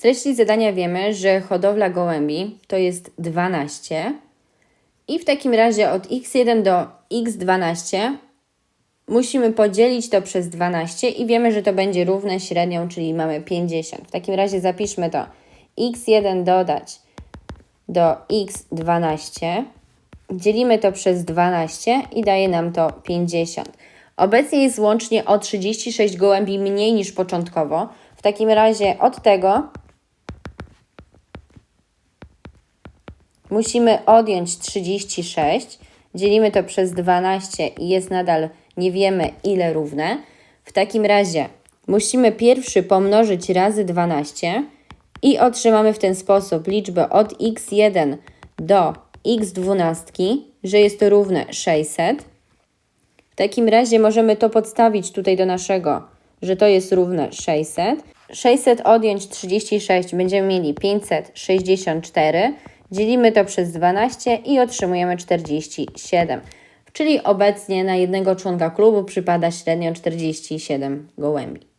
Z treści zadania wiemy, że hodowla gołębi to jest 12 i w takim razie od x1 do x12 musimy podzielić to przez 12 i wiemy, że to będzie równe średnią, czyli mamy 50. W takim razie zapiszmy to x1 dodać do x12, dzielimy to przez 12 i daje nam to 50. Obecnie jest łącznie o 36 gołębi mniej niż początkowo. W takim razie od tego musimy odjąć 36, dzielimy to przez 12 i jest nadal nie wiemy ile równe. W takim razie musimy pierwszy pomnożyć razy 12 i otrzymamy w ten sposób liczbę od x1 do x12, że jest to równe 600. W takim razie możemy to podstawić tutaj do naszego, że to jest równe 600. 600 odjąć 36 będziemy mieli 564. Dzielimy to przez 12 i otrzymujemy 47. Czyli obecnie na jednego członka klubu przypada średnio 47 gołębi.